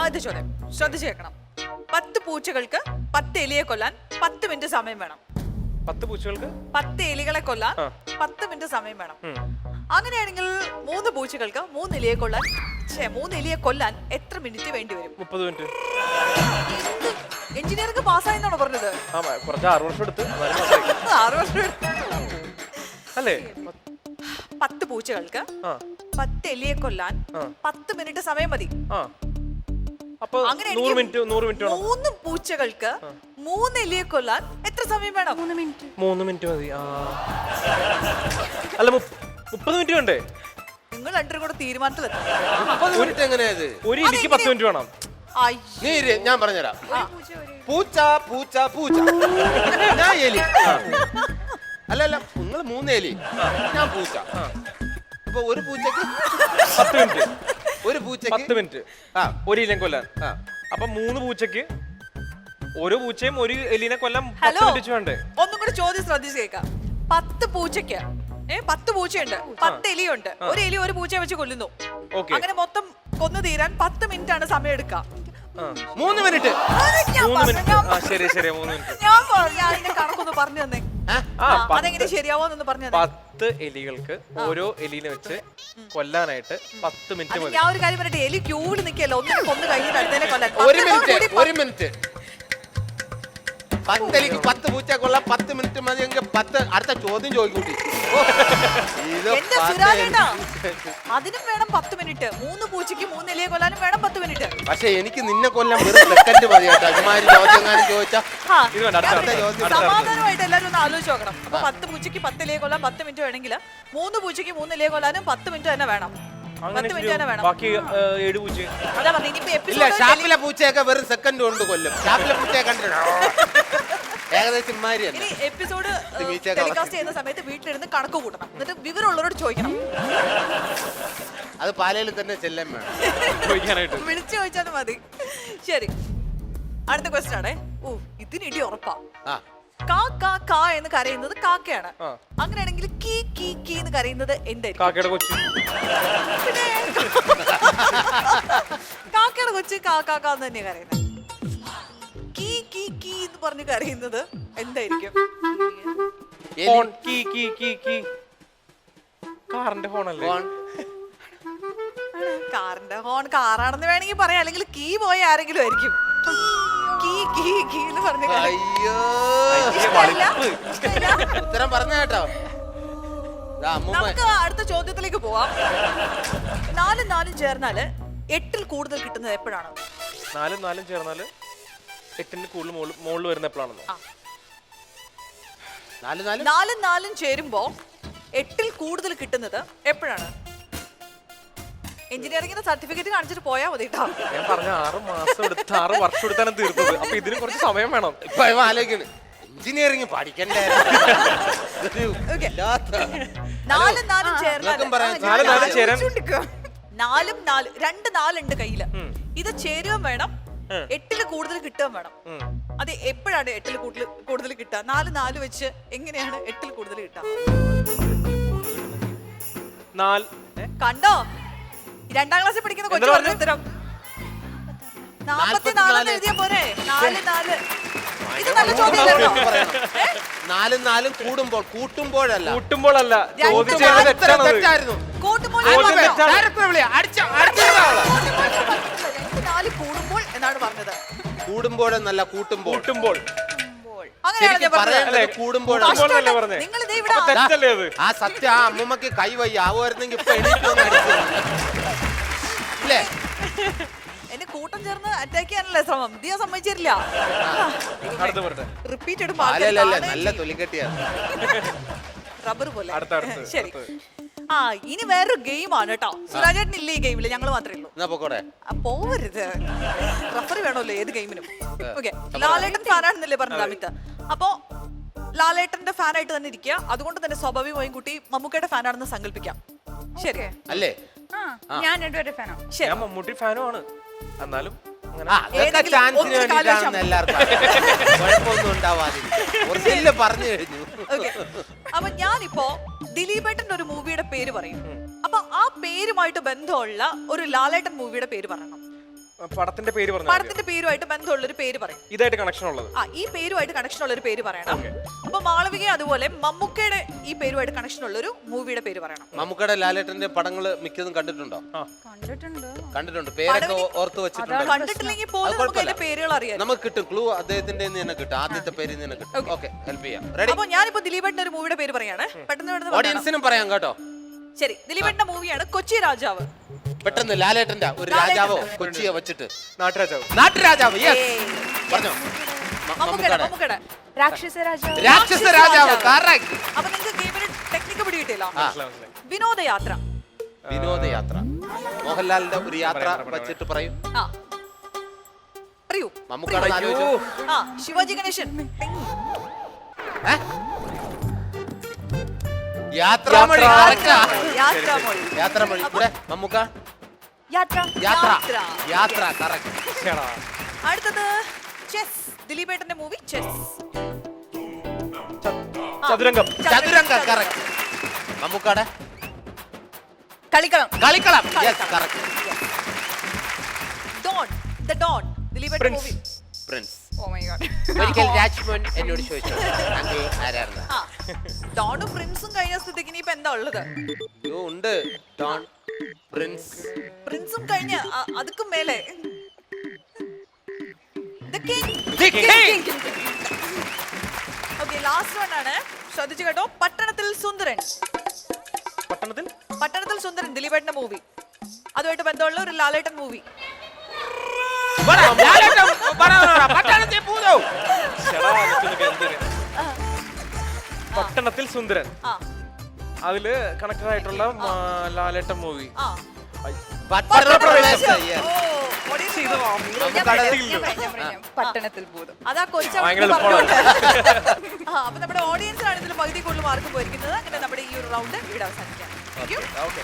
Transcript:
ആദ്യ ചോദ്യം. ശ്രദ്ധിച്ചു കേൾക്കണം. പത്ത് പൂച്ചകൾക്ക് പത്ത് എലിയെ കൊല്ലാൻ പത്ത് മിനിറ്റ് സമയം വേണം. പത്ത് പൂച്ചകൾക്ക്? പത്ത് എലികളെ കൊല്ലാൻ. പത്ത് മിനിറ്റ് സമയം വേണം. അങ്ങനെയാണെങ്കിൽ മൂന്ന് പൂച്ചകൾക്ക് മൂന്ന് എലിയെ കൊല്ലാൻ ഛേ മൂന്ന് എലിയെ കൊല്ലാൻ എത്ര മിനിറ്റ് വേണ്ടി വരും? മുപ്പത് മിനിറ്റ്. എഞ്ചിനീയർക്ക് പാസ്സായെന്നാണോ പറഞ്ഞത്? കുറച്ച് ആറ് വർഷം എടുത്ത്. ആറ് വർഷം എടുത്ത്. അല്ലേ? പത്ത് പൂച്ചകൾക്ക് പത്ത് എലിയെ കൊല്ലാൻ. പത്ത് മിനിറ്റ് സമയം മതി. അപ്പൊ അങ്ങനെ നൂറ് എനിക്ക് മിനിറ്റ് നൂറ് മിനിറ്റ് വേണം. മൂന്ന് പൂച്ചകൾക്ക് മൂന്ന് എലിയെ കൊല്ലാൻ എത്ര സമയം വേണം? മൂന്ന് മിനിറ്റ്. മൂന്ന് മിനിറ്റ് മതി. ആ. അല്ല മുപ്പ- മുപ്പത് മിനിറ്റ് വേണ്ടേ? നിങ്ങൾ രണ്ടും കൂടെ തീരുമാനത്തിലെത്തും മുപ്പത് മിനിറ്റ് എങ്ങനെയത് ഒരു ഇലിക്ക് പത്ത് മിനിറ്റ് വേണം. അയ്യോ. നീ ഇരി, ഞാൻ പറഞ്ഞുതരാം. പൂച്ച പൂച്ച പൂച്ച ഞാൻ എലി. അല്ല അല്ല നിങ്ങൾ മൂന്ന് എലി. ഞാൻ പൂച്ച. അപ്പൊ ഒരു പൂച്ചക്ക് പത്ത് മിനിറ്റ്. ഒരു പൂച്ചയ്ക്ക് പത്ത് മിനിറ്റ്. ആ. ഒരു ഇലം കൊല്ലാൻ. ആ. അപ്പൊ മൂന്ന് പൂച്ചക്ക് ഒരു പൂച്ചയും ഒരു എലിനെ കൊല്ലം പത്ത് ഹലോ. മിനിറ്റ് വെച്ച് വേണ്ടേ? ഒന്നും കൂടെ ചോദ്യം ശ്രദ്ധിച്ച് കേൾക്കാം. പത്ത് പൂച്ചയ്ക്ക്. ഏ പത്ത് പൂച്ചയുണ്ട്. പത്ത് എലിയുണ്ട്. ഒരു എലി ഒരു പൂച്ചയെ വെച്ച് കൊല്ലുന്നു. ഓക്കെ. അങ്ങനെ മൊത്തം കൊന്നു തീരാൻ പത്ത് മിനിറ്റ് ആണ് സമയം എടുക്കുക മൂന്ന് മിനിറ്റ്. അത് ഞാൻ മൂന്ന് പറഞ്ഞു, മിനിറ്റ്. ഞാൻ ആ ശരി ശരി മൂന്ന് മിനിറ്റ്. ഞാൻ പറഞ്ഞു അതിന്റെ കണക്കൊന്ന് പറഞ്ഞു തന്നെ. അതെങ്ങനെ ശരിയാവോന്നൊന്ന് പറഞ്ഞു പത്ത് എലികൾക്ക് ഓരോ എലിനെ വെച്ച് കൊല്ലാനായിട്ട് പത്ത് മിനിറ്റ് മതി. ഞാൻ ഒരു കാര്യം പറയട്ടെ എലി ക്യൂട് നിൽക്കല്ലോ ഒന്നിനെ കൊന്നു കഴിഞ്ഞിട്ട് അടുത്തതിനെ കൊല്ലാൻ. ഒരു മിനിറ്റ് ഒരു മിനിറ്റ്. പത്തലിക്ക് പത്ത് പൂച്ച കൊള്ള പത്ത് മിനിറ്റ് മതി എങ്കിൽ പത്ത് അടുത്ത ചോദ്യം ചോദിക്കൂട്ടി. ഓ, ഇത് എന്റെ സുരാജേട്ടാ അതിനും വേണം പത്ത് മിനിറ്റ്. മൂന്ന് പൂച്ചയ്ക്ക് മൂന്ന് ഇലയെ കൊല്ലാനും വേണം പത്ത് മിനിറ്റ്. പക്ഷെ എനിക്ക് നിന്നെ കൊല്ലാൻ വെറും സെക്കൻഡ് മതി കേട്ടോ. ചോദ്യം ചോദിച്ചാ ആ, ഇത് വേണ്ട, അടുത്ത ഞാൻ. സമാധാനമായിട്ട് എല്ലാവരും ഒന്ന് ആലോചിച്ച് നോക്കണം. അപ്പൊ പത്ത് പൂച്ചയ്ക്ക് പത്ത് ഇലയെ കൊല്ലാൻ പത്ത് മിനിറ്റ് വേണമെങ്കിൽ മൂന്ന് പൂച്ചയ്ക്ക് മൂന്ന് ഇലയെ കൊല്ലാനും പത്ത് മിനിറ്റ് തന്നെ വേണം. പത്ത് മിനിറ്റ് തന്നെ വേണം. ബാക്കി ഏ, ഏഴ് പൂച്ച അതാ പറഞ്ഞു ഇനിയിപ്പോ ഇല്ല എപ്പിസോഡ് ഷാപ്പിലെ പൂച്ചയൊക്കെ വെറും സെക്കൻഡ് കൊണ്ട് കൊല്ലും. ഷാപ്പിലെ പൂച്ചയെ കണ്ടിട്ടുണ്ടോ? ഏകദേശം തന്നെ ഇനി എപ്പിസോഡ് വീഴ്ചയൊക്കെ ടെലികാസ്റ്റ് ചെയ്യുന്ന സമയത്ത് വീട്ടിലിരുന്ന് കണക്ക് കൂട്ടണം. എന്നിട്ട് വിവരമുള്ളവരോട് ചോദിക്കണം. അത് പാലയിൽ തന്നെ ചെല്ലാൻ വേണം. ചോദിക്കാനായിട്ട്. വിളിച്ചു ചോദിച്ചാൽ മതി. ശരി. അടുത്ത ക്വസ്റ്റ്യൻ ആണേ. ഓ ഇതിന് ഇടി ഉറപ്പാ. ആ. കാ കാ കാ എന്ന് കരയുന്നത് കാക്കയാണ്. ആ. അങ്ങനെയാണെങ്കിൽ കീ കീ കീ എന്ന് കരയുന്നത് എന്തായിരിക്കും? കാക്കയുടെ കൊച്ചു. പിന്നെ കാക്കയുടെ കൊച്ച് കാ കാ കാ എന്ന് തന്നെയാണ് കരയുന്നത്. എന്ന് പറഞ്ഞ് കരയുന്നത് എന്തായിരിക്കും. കീ കീ കീ കീ കാറിന്റെ ഹോൺ അല്ലേ ഫോൺ. കാറിന്റെ ഹോൺ കാറാണെന്ന് വേണമെങ്കിൽ പറയാം അല്ലെങ്കിൽ കീ പോയ ആരെങ്കിലും ആയിരിക്കും കീ കീ കീ എന്ന് പറഞ്ഞ് കരയും. അയ്യോ ഇഷ്ടമല്ല? വളിപ്പ്. ഇഷ്ടമല്ല? ഉത്തരം പറഞ്ഞ കേട്ടോ അമ്മൂമ്മ നമുക്ക് അടുത്ത ചോദ്യത്തിലേക്ക് പോവാം നാലും നാലും ചേർന്നാൽ എട്ടിൽ കൂടുതൽ കിട്ടുന്നത് എപ്പോഴാണ് നാലും നാലും ചേർന്നാൽ എട്ടിന്റെ കൂടുതൽ മുകളിൽ വരുന്ന എപ്പോഴാണെന്നോ. നാല് നാല്? നാലും നാലും ചേരുമ്പോ എട്ടിൽ കൂടുതൽ കിട്ടുന്നത് എപ്പോഴാണ്? എഞ്ചിനീയറിംഗിന്റെ സർട്ടിഫിക്കറ്റ് കാണിച്ചിട്ട് പോയാ മതി കേട്ടോ ഞാൻ പറഞ്ഞ ആറ് മാസം എടുത്ത് ആറ് വർഷം എടുത്താണ് തീർത്തത്. അപ്പൊ ഇതിന് കുറച്ച് സമയം വേണം. ഇപ്പൊ ആലോചിക്കുന്നു. ആലോചിക്കണ് എഞ്ചിനീയറിംഗ് പഠിക്കണ്ടേ? ഇതൊരു Okay. വല്ലാത്ത- നാലും നാലും ചേർന്നാൽ ഞാൻ നാലും നാലും ചേരാൻ- ആലോചിച്ചുകൊണ്ടിരിക്കുവാ. നാലും നാല് രണ്ട് നാലുണ്ട് കയ്യിൽ. ഇത് ചേരുകയും വേണം. എട്ടിൽ കൂടുതൽ കിട്ടാൻ വേണം. അത് എപ്പോഴാണ് എട്ടിൽ കൂടുതൽ കൂടുതൽ കിട്ടുക നാല് നാല് വെച്ച് എങ്ങനെയാണ് എട്ടിൽ കൂടുതൽ കിട്ടുക? കണ്ടോ? രണ്ടാം ക്ലാസ്സിൽ പഠിക്കുന്ന കൊച്ചു പറഞ്ഞ ഉത്തരം? നാപ്പത്തി നാലെന്ന് എഴുതിയ പോരെ? നാല് നാല്. ഇത് നല്ല. നാലും. നാലും കൂടുമ്പോൾ കൂട്ടുമ്പോഴല്ല. കൂട്ടുമ്പോഴല്ല. ചോദിച്ചത് തെറ്റായിരുന്നു കൂട്ടുമ്പോൾ കൂടുമ്പോഴെന്നല്ല കൂട്ടുമ്പോൾ. കൂട്ടുമ്പോൾ. ശരിക്കും പറയേണ്ടത്? കൂടുമ്പോഴാണ് പറഞ്ഞേ? നിങ്ങൾ ഇത് ഇവിടെ അപ്പൊ തെറ്റല്ലേ അത്? ആ സത്യം ആ അമ്മമ്മക്ക് കൈ വയ്യ. ആവുമായിരുന്നെങ്കിൽ ഇപ്പൊ എണീറ്റ് വന്ന് ഇല്ലേ? കൂട്ടം ചേർന്ന് അറ്റാക്ക് ചെയ്യാനല്ലേ ശ്രമം. ദിയ സമ്മതിച്ചില്ല അടുത്ത് പറട്ടെ റിപ്പീറ്റ് പാലല്ല നല്ല തൊലിക്കെട്ടിയാണ് റബ്ബർ പോലെ. അടുത്ത, അടുത്ത, ശരി. അടുത്ത്. ആ ഇനി വേറൊരു ഗെയിമാണ് കേട്ടോ. സുരാജേട്ടൻ ഇല്ല ഈ ഗെയിമിൽ ഞങ്ങൾ മാത്രമേ ഉള്ളൂ. എന്നാ പൊക്കോടെ? ആ, പോവരുത്. റഫറി വേണമല്ലോ ഏത് ഗെയിമിനും. ഓക്കെ ലാലേട്ടൻ ഫാനാണെന്നല്ലേ പറഞ്ഞത് അമിത്? അപ്പോ ലാലേട്ടന്റെ ഫാനായിട്ട് തന്നെ ഇരിക്കുക. അതുകൊണ്ട് തന്നെ സ്വാഭാവികമായും കുട്ടി മമ്മൂക്കയുടെ ഫാനാണെന്ന് സങ്കല്പിക്കാം. ശരി. അല്ലേ? ആ ഞാൻ രണ്ടുപേരുടെ ഫാനോ. ശരി. ഞാൻ മമ്മൂട്ടി ഫാനുമാണ്. എന്നാലും അങ്ങനെ ആ അതൊക്കെ ഏതെങ്കിലും ചാൻസിന് ഒന്നിന് വേണ്ടിയിട്ടാണെന്ന് കാലുവെച്ചാ എല്ലാവർക്കും അറിയാം. കുഴപ്പമൊന്നും ഉണ്ടാവാതിരിക്കും. ഒറിജിനൽ പറഞ്ഞു കഴിഞ്ഞു. ഓക്കെ അപ്പൊ ഞാനിപ്പോ ദിലീപേട്ടന്റെ ഒരു മൂവിയുടെ പേര് പറയും. അപ്പൊ ആ പേരുമായിട്ട് ബന്ധമുള്ള ഒരു ലാലേട്ടൻ മൂവിയുടെ പേര് പറയണം. പടത്തിന്റെ പേര് പറഞ്ഞു പടത്തിന്റെ പേരുമായിട്ട് ബന്ധമുള്ള ഒരു പേര് പറയും. ഇതായിട്ട് കണക്ഷൻ ഉള്ളത് ആ ഈ പേരുമായിട്ട് കണക്ഷൻ ഉള്ള ഒരു പേര് പറയണം. അപ്പൊ മാളവിക അതുപോലെ മമ്മൂക്കയുടെ ഈ പേരുമായിട്ട് കണക്ഷൻ ഉള്ള ഒരു മൂവിയുടെ പേര് പറയണം. മമ്മൂക്കയുടെ ലാലേട്ടന്റെ പടങ്ങൾ മിക്കതും കണ്ടിട്ടുണ്ടോ? കണ്ടിട്ടുണ്ട്. കണ്ടിട്ടുണ്ട്. പേരൊക്കെ ഓർത്ത് വെച്ചിട്ടുണ്ട്. കണ്ടിട്ടില്ലെങ്കിൽ പോലും നമുക്ക് അതിന്റെ പേരുകൾ അറിയാം നമുക്ക് കിട്ടും. ക്ലൂ അദ്ദേഹത്തിന്റെ തന്നെ കിട്ടും. ആദ്യത്തെ പേര് നിന്ന് തന്നെ കിട്ടും. ഓക്കെ. ഹെൽപ്പ് ചെയ്യാം. റെഡി അപ്പൊ ഞാനിപ്പോ ദിലീപേട്ടന്റെ ഒരു മൂവിയുടെ പേര് പറയാണ്. പെട്ടെന്ന് പെട്ടെന്ന് ഓഡിയൻസിനും പറയാം കേട്ടോ. ശരി ദിലീപേട്ടന്റെ മൂവിയാണ് കൊച്ചി രാജാവ്. പെട്ടെന്ന് ലാലേട്ടന്റെ ഒരു രാജാവോ കൊച്ചിയെ വെച്ചിട്ട്. നാട്ടുരാജാവ്. നാട്ടുരാജാവ് യെസ്. പറഞ്ഞോ. രാക്ഷസ രാജാവ്. രാക്ഷസ രാജാവ് കറക്റ്റ് അപ്പൊ നിങ്ങൾക്ക് ഗെയിമിന് ടെക്നിക്ക് പിടികിട്ടില്ലോ. വിനോദയാത്ര. വിനോദയാത്ര. മോഹൻലാലിന്റെ ഒരു യാത്ര വെച്ചിട്ട് പറയും. ആ. അറിയൂ. മമ്മൂക്കാണെന്ന് ആലോചിച്ചു. ആ ശിവാജി ഗണേശൻ. ഏ? യാത്രാമൊഴി. correct ആ. യാത്രാമൊഴി. യാത്രാമൊഴി. ഇവിടെ മമ്മൂക്ക? യാത്ര. യാത്ര. യാത്ര. കറക്റ്റ്. അടുത്തത് chess. ദിലീപേട്ടന്റെ movie chess. Chathurangam. Chathuranga correct മമ്മൂക്കാടെ? കളിക്കളം. കളിക്കളം. Yes correct don the don ദിലീപേട്ടന്റെ movie prince prince oh my god ഒരിക്കൽ രാജ്മോൻ എന്നോട് ചോദിച്ചു. താങ്കൾ ആരായിരുന്നു ഡോണും പ്രിൻസും കഴിഞ്ഞ സ്ഥിതിക്ക് ഇനിയിപ്പോ എന്താ ഉള്ളത്? അയ്യോ ഉണ്ട്. Don prince. പ്രിൻസും കഴിഞ്ഞ അ- അതുക്കും മേലെ. The king. Okay last one ആണ്. ശ്രദ്ധിച്ചു കേട്ടോ. പട്ടണത്തിൽ സുന്ദരൻ. പട്ടണത്തിൽ? പട്ടണത്തിൽ സുന്ദരൻ ദിലീപേട്ടന്റെ മൂവി അതുമായിട്ട് ബന്ധമുള്ള ഒരു ലാലേട്ടൻ മൂവി പട്ടണത്തിൽ സുന്ദരൻ. ആ. അതിൽ കണക്റ്റഡ് ആയിട്ടുള്ള ലാലേട്ടൻ മൂവി. പട്ടണത്തിൽ ഭൂതം അതാ കൊച്ച അപ്പൊ നമ്മുടെ ഓഡിയൻസിനാണ് ഇതിൽ പകുതി കൂടുതൽ മാർക്ക് പോയിരിക്കുന്നത്. അങ്ങനെ നമ്മുടെ ഈ ഒരു റൗണ്ട് ഇവിടെ അവസാനിക്കാം. Thank you okay.